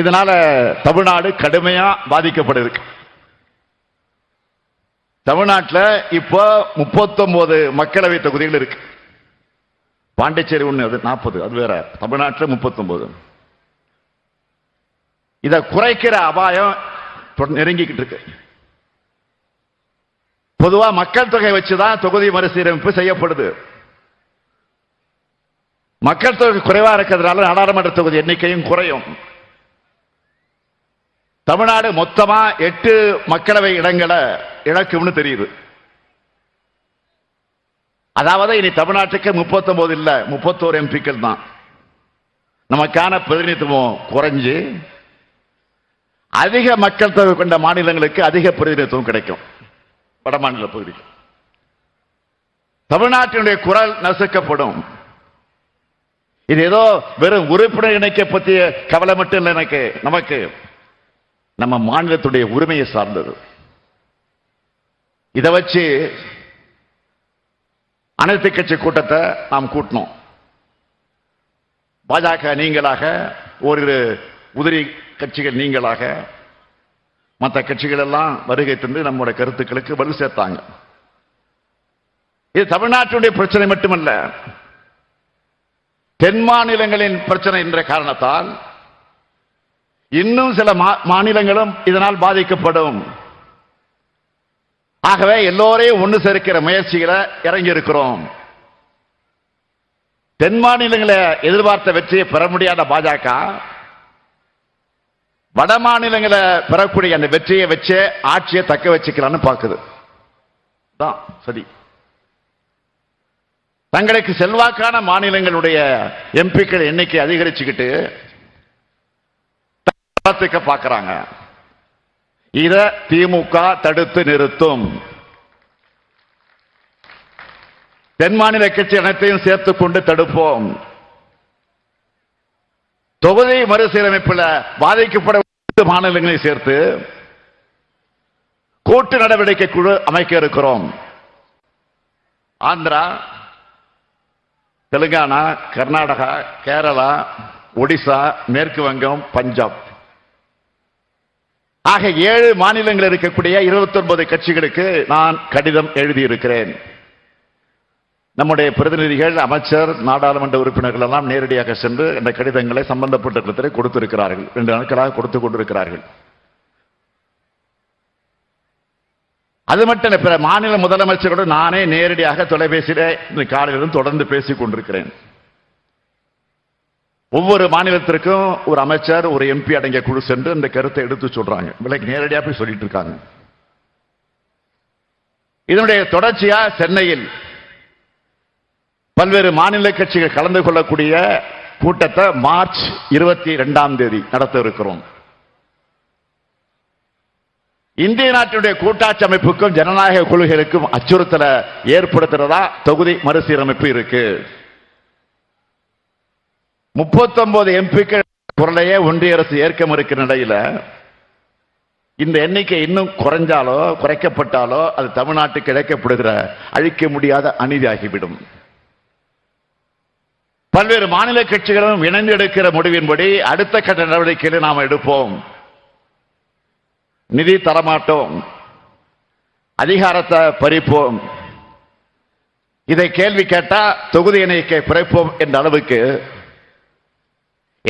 இதனால தமிழ்நாடு கடுமையா பாதிக்கப்படுது தமிழ்நாட்டில் இப்போ முப்பத்தொன்பது மக்களவை தொகுதிகள் இருக்கு. பாண்டிச்சேரி ஒன்று அது நாற்பது அது வேற. தமிழ்நாட்டில் முப்பத்தொன்பது இதை குறைக்கிற அபாயம் நெருங்கிக்கிட்டு இருக்கு. பொதுவா மக்கள் தொகை வச்சுதான் தொகுதி மறுசீரமைப்பு செய்யப்படுது. மக்கள் தொகை குறைவா இருக்கிறதுனால நாடாளுமன்ற தொகுதி எண்ணிக்கையும் குறையும். தமிழ்நாடு மொத்தமா எட்டு மக்களவை இடங்களை இழக்கும்னு தெரியுது. அதாவது இனி தமிழ்நாட்டுக்கு 39 இல்ல முப்பத்தோரு எம்பிக்கள் தான். நமக்கான பிரதிநிதித்துவம் குறைஞ்சு அதிக மக்கள் தொகை கொண்ட மாநிலங்களுக்கு அதிக பிரதிநிதித்துவம் கிடைக்கும். வட மாநில தமிழ்நாட்டினுடைய குரல் நசுக்கப்படும். இது ஏதோ வெறும் உறுப்பினர் இணைக்க பற்றிய கவலை மட்டும் இல்லை எனக்கு நமக்கு. நம்ம மாநிலத்துடைய உரிமையை சார்ந்தது. இதை வச்சு அனைத்து கட்சி கூட்டத்தை நாம் கூட்டினோம். பாஜக நீங்களாக ஓரிரு உதிரி கட்சிகள் நீங்களாக மற்ற கட்சிகள் எல்லாம் வருகை தந்து நம்முடைய கருத்துக்களுக்கு வலு சேர்த்தாங்க. இது தமிழ்நாட்டுடைய பிரச்சனை மட்டுமல்ல தென் மாநிலங்களின் பிரச்சனை என்ற காரணத்தால் இன்னும் சில மா- மாநிலங்களும் இதனால் பாதிக்கப்படும். ஆகவே எல்லோரையும் ஒன்று சேர்க்கிற முயற்சிகளை இறங்கி இருக்கிறோம் தென் மாநிலங்களை எதிர்பார்த்த வெற்றியை பெற முடியாத பாஜக வட மாநிலங்களை பெறக்கூடிய அந்த வெற்றியை வச்சு ஆட்சியை தக்க வச்சுக்கலான்னு பார்க்குது. தான் சரி தங்களுக்கு செல்வாக்கான மாநிலங்களுடைய எம்பிக்கள் எண்ணிக்கை அதிகரிச்சுக்கிட்டு வளர்த்துக்க பார்க்கிறாங்க. இத திமுக தடுத்து நிறுத்தும். தென் மாநில கட்சி அனைத்தையும் சேர்த்துக் கொண்டு தடுப்போம். தொகுதி மறுசீரமைப்பில் பாதிக்கப்பட மாநிலங்களை சேர்த்து கூட்டு நடவடிக்கை குழு அமைக்க இருக்கிறோம். ஆந்திரா தெலுங்கானா கர்நாடகா கேரளா ஒடிசா மேற்கு வங்கம் பஞ்சாப். ஆக ஏழு மாநிலங்கள் இருக்கக்கூடிய 29 கட்சிகளுக்கு நான் கடிதம் எழுதியிருக்கிறேன். நம்முடைய பிரதிநிதிகள் அமைச்சர் நாடாளுமன்ற உறுப்பினர்கள் எல்லாம் நேரடியாக சென்று அந்த கடிதங்களை சம்பந்தப்பட்ட இடத்திலே கொடுத்திருக்கிறார்கள். ரெண்டு நாட்களாக கொடுத்து கொண்டிருக்கிறார்கள். அது மட்டும் பிற மாநில முதலமைச்சரோடு நானே நேரடியாக தொலைபேசியில காலையிலும் தொடர்ந்து பேசிக் கொண்டிருக்கிறேன். ஒவ்வொரு மாநிலத்திற்கும் ஒரு அமைச்சர் ஒரு எம்பி அடங்கிய குழு சென்று இந்த கருத்தை எடுத்து சொல்றாங்க. விலைக்கு நேரடியாக போய் சொல்லிட்டு இருக்காங்க. இதனுடைய தொடர்ச்சியா சென்னையில் பல்வேறு மாநில கட்சிகள் கலந்து கொள்ளக்கூடிய கூட்டத்தை மார்ச் இருபத்தி இரண்டாம் தேதி நடத்த இருக்கிறோம். இந்திய நாட்டினுடைய கூட்டாட்சி அமைப்புக்கும் ஜனநாயக கொள்கைகளுக்கும் அச்சுறுத்தலை ஏற்படுத்துறதா தொகுதி மறுசீரமைப்பு இருக்கு. முப்பத்தொன்பது எம்பிக்கள் குரலையே ஒன்றிய அரசு ஏற்க மறுக்கிற நிலையில இந்த எண்ணிக்கை இன்னும் குறைஞ்சாலோ குறைக்கப்பட்டாலோ அது தமிழ்நாட்டுக்கு இழைக்கப்படுகிற அழிக்க முடியாத அநீதியாகிவிடும். பல்வேறு மாநில கட்சிகளும் இணைந்து எடுக்கிற முடிவின்படி அடுத்த கட்ட நடவடிக்கைகளை நாம் எடுப்போம். நிதி தரமாட்டோம். அதிகாரத்தை பறிப்போம். இதை கேள்வி கேட்டா தொகுதி எண்ணிக்கை குறைப்போம் என்ற அளவுக்கு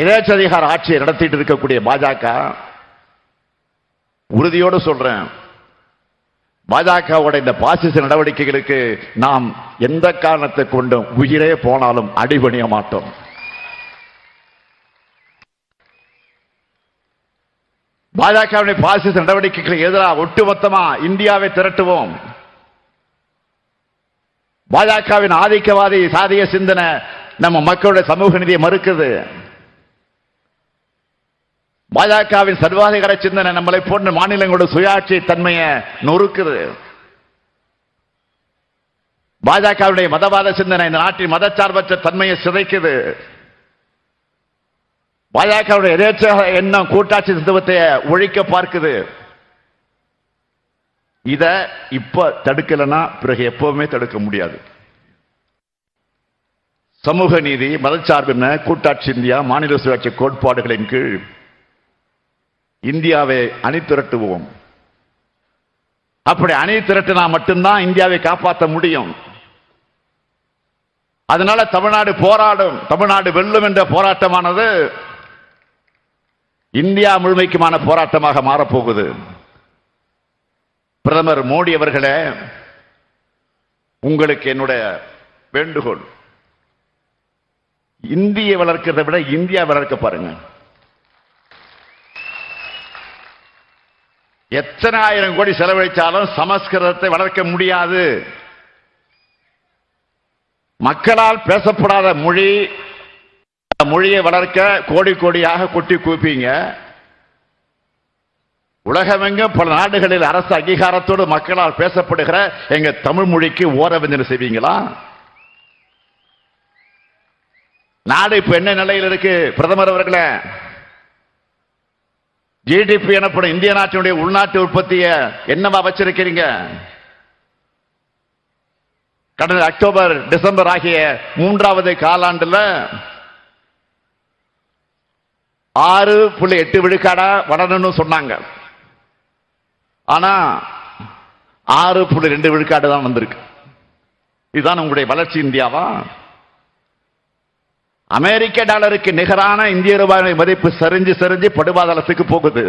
எதாச்சதிகார ஆட்சியை நடத்திட்டு இருக்கக்கூடிய பாஜக உறுதியோடு சொல்றேன். பாஜகவோட இந்த பாசிச நடவடிக்கைகளுக்கு நாம் எந்த காரணத்தை கொண்டும் உயிரே போனாலும் அடிபணிய மாட்டோம். பாஜகவுடைய பாசிச நடவடிக்கைகளுக்கு எதிராக ஒட்டுமொத்தமா இந்தியாவை திரட்டுவோம். பாஜகவின் ஆதிக்கவாதி சாதிய சிந்தனை நம்ம மக்களுடைய சமூக நிதியை மறுக்குது. பாஜகவின் சர்வாதிகார சிந்தனை நம்மளை போன்ற மாநிலங்களோட சுயாட்சி தன்மையை நொறுக்குது. பாஜகவுடைய மதவாத சிந்தனை இந்த நாட்டின் மதச்சார்பற்ற தன்மையை சிதைக்குது. பாஜகவுடைய எதேச்ச எண்ணம் கூட்டாட்சி தத்துவத்தை ஒழிக்க பார்க்குது. இத இப்ப தடுக்கலன்னா பிறகு எப்பவுமே தடுக்க முடியாது. சமூக நீதி மதச்சார்பின்மை கூட்டாட்சி இந்தியா மாநில சுயாட்சி கோட்பாடுகளின் கீழ் இந்தியாவை அணி திரட்டுவோம். அப்படி அணி திரட்டினா மட்டும்தான் இந்தியாவை காப்பாற்ற முடியும். அதனால தமிழ்நாடு போராடும் தமிழ்நாடு வெல்லும் என்ற போராட்டமானது இந்தியா முழுமைக்குமான போராட்டமாக மாறப்போகுது. பிரதமர் மோடி அவர்களே உங்களுக்கு என்னுடைய வேண்டுகோள். இந்திய வளர்க்கிறதை விட இந்தியா வளர்க்க பாருங்க. எத்தனை ஆயிரம் கோடி செலவழித்தாலும் சமஸ்கிருதத்தை வளர்க்க முடியாது. மக்களால் பேசப்படாத மொழி மொழியை வளர்க்க கோடி கோடியாக கொட்டி கூப்பீங்க. உலகமெங்கும் பல நாடுகளில் அரசு அங்கீகாரத்தோடு மக்களால் பேசப்படுகிற எங்க தமிழ் மொழிக்கு ஓரவஞ்சனை செய்வீங்களா? நாடு இப்ப என்ன நிலையில் இருக்கு? பிரதமர் அவர்களே ஜிடிபி எனப்படும் இந்திய நாட்டினுடைய உள்நாட்டு உற்பத்தியை என்னவா வச்சிருக்கிறீங்க? கடந்த அக்டோபர் டிசம்பர் ஆகிய மூன்றாவது காலாண்டுல ஆறு புள்ளி எட்டு விழுக்காடா வளரணும்னு சொன்னாங்க. ஆனா ஆறு புள்ளி ரெண்டு விழுக்காடு தான் வந்திருக்கு. இதுதான் உங்களுடைய வளர்ச்சி இந்தியாவா? அமெரிக்க டாலருக்கு நிகரான இந்திய ரூபாய் மதிப்பு சரிஞ்சு சரிஞ்சு படுபாதளத்துக்கு போகுது.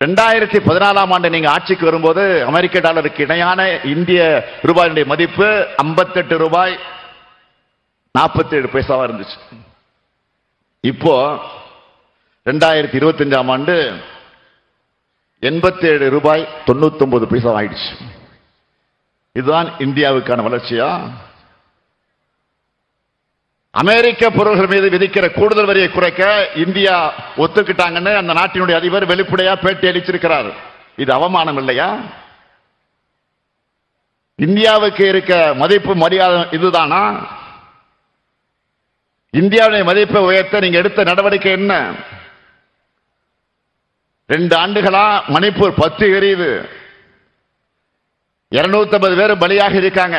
ரெண்டாயிரத்தி பதினாலாம் ஆண்டு நீங்க ஆட்சிக்கு வரும்போது அமெரிக்க டாலருக்கு இணையான இந்திய ரூபாயினுடைய மதிப்பு 58 ரூபாய் 47 பைசாவா இருந்துச்சு. இப்போ ரெண்டாயிரத்தி இருபத்தஞ்சாம் ஆண்டு 87 ரூபாய் 99 பைசா ஆயிடுச்சு இதுதான் இந்தியாவுக்கான வளர்ச்சியா? அமெரிக்க பொருள்கள் மீது விதிக்கிற கூடுதல் வரியை குறைக்க இந்தியா ஒத்துக்கிட்டாங்கன்னு அந்த நாட்டினுடைய அதிபர் வெளிப்படையா பேட்டி அளிச்சிருக்கிறார். இது அவமானம் இல்லையா? இந்தியாவுக்கு இருக்க மதிப்பு மரியாதை இதுதானா? இந்தியாவுடைய மதிப்பை உயர்த்த நீங்க எடுத்த நடவடிக்கை என்ன? ரெண்டு ஆண்டுகளா மணிப்பூர் பத்து எரியுது இருநூத்தி ஐம்பது பேர் பலியாக இருக்காங்க.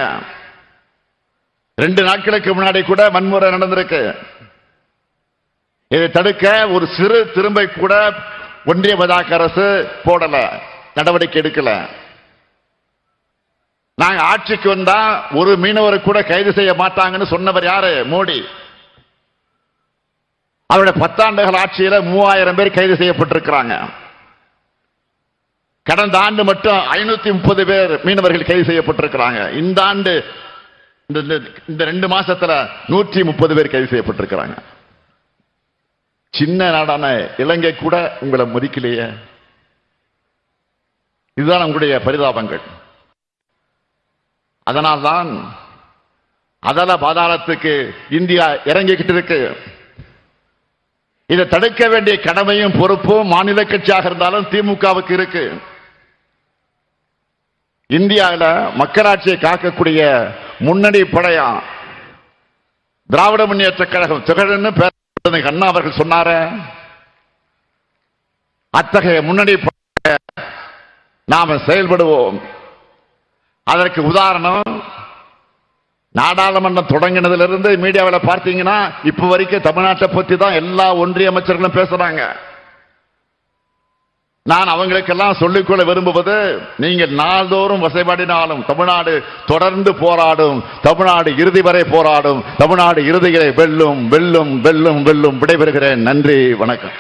ரெண்டு நாட்களுக்கு முன்னாடி கூட வன்முறை நடந்திருக்கு. இதை தடுக்க ஒரு சிறு திரும்பை கூட ஒன்றிய பதாக அரசு போடல நடவடிக்கை எடுக்கல. நாங்க ஆட்சிக்கு வந்தா ஒரு மீனவரை கூட கைது செய்ய மாட்டாங்கன்னு சொன்னவர் யாரு? மோடி. அவருடைய பத்தாண்டுகள் ஆட்சியில மூவாயிரம் பேர் கைது செய்யப்பட்டிருக்கிறாங்க. கடந்த ஆண்டு மட்டும் ஐநூத்தி முப்பது பேர் மீனவர்கள் கைது செய்யப்பட்டிருக்கிறாங்க. இந்த ஆண்டு இந்த- இந்த- இந்த ரெண்டு மாசத்துல நூற்றி முப்பது பேர் கைது செய்யப்பட்டிருக்கிறாங்க. சின்ன நாடான இலங்கை கூட உங்களை முறிக்கலையே இதுதான் உங்களுடைய பரிதாபங்கள். அதனால்தான் அதல பாதாளத்துக்கு இந்தியா இறங்கிக்கிட்டு இருக்கு. இதை தடுக்க வேண்டிய கடமையும் பொறுப்பும் மாநில கட்சியாக இருந்தாலும் திமுகவுக்கு இருக்கு. இந்தியாவில மக்களாட்சியை காக்கக்கூடிய முன்னணி படையா? திராவிட முன்னேற்ற கழகம் திகழன்னு பேர் அண்ணா அவர்கள் சொன்னார. அத்தகைய முன்னணி நாம செயல்படுவோம். அதற்கு உதாரணம் நாடாளுமன்றம் தொடங்கினதிலிருந்து மீடியாவில் பார்த்தீங்கன்னா இப்ப வரைக்கும் தமிழ்நாட்டை பத்தி தான் எல்லா ஒன்றிய அமைச்சர்களும் பேசுறாங்க. நான் அவங்களுக்கெல்லாம் சொல்லிக்கொள்ள விரும்புவது நீங்கள் நாள்தோறும் வசைபாடினாலும் தமிழ்நாடு தொடர்ந்து போராடும் தமிழ்நாடு இறுதி வரை போராடும் தமிழ்நாடு இறுதிகளை வெல்லும் வெல்லும் வெல்லும் வெல்லும் விடைபெறுகிறேன். நன்றி வணக்கம்.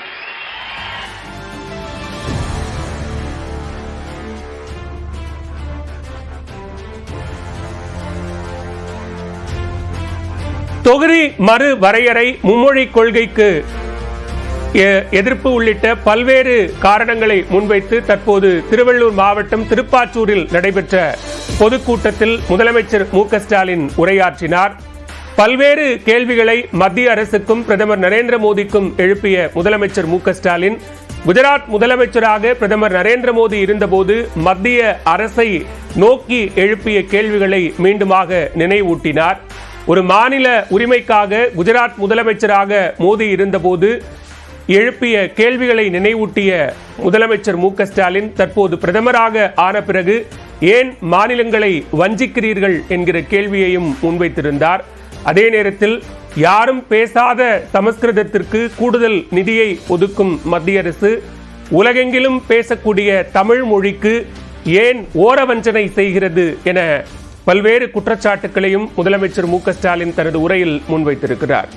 தொகுதி மறு வரையறை மும்மொழி கொள்கைக்கு எதிர்ப்பு உள்ளிட்ட பல்வேறு காரணங்களை முன்வைத்து தற்போது திருவள்ளூர் மாவட்டம் திருப்பாச்சூரில் நடைபெற்ற பொதுக்கூட்டத்தில் முதலமைச்சர் மு க ஸ்டாலின் உரையாற்றினார். பல்வேறு கேள்விகளை மத்திய அரசுக்கும் பிரதமர் நரேந்திர மோடிக்கும் எழுப்பிய முதலமைச்சர் மு க ஸ்டாலின் குஜராத் முதலமைச்சராக பிரதமர் நரேந்திர மோடி இருந்தபோது மத்திய அரசை நோக்கி எழுப்பிய கேள்விகளை மீண்டுமாக நினைவூட்டினார். ஒரு மாநில உரிமைக்காக குஜராத் முதலமைச்சராக மோடி இருந்தபோது எழுப்பிய கேள்விகளை நினைவூட்டிய முதலமைச்சர் மு ஸ்டாலின் தற்போது பிரதமராக ஆன பிறகு ஏன் மாநிலங்களை வஞ்சிக்கிறீர்கள் என்கிற கேள்வியையும் முன்வைத்திருந்தார். அதே நேரத்தில் யாரும் பேசாத சமஸ்கிருதத்திற்கு கூடுதல் நிதியை ஒதுக்கும் மத்திய அரசு உலகெங்கிலும் பேசக்கூடிய தமிழ் மொழிக்கு ஏன் ஓரவஞ்சனை செய்கிறது என பல்வேறு குற்றச்சாட்டுகளையும் முதலமைச்சர் மு ஸ்டாலின் தனது உரையில் முன்வைத்திருக்கிறார்.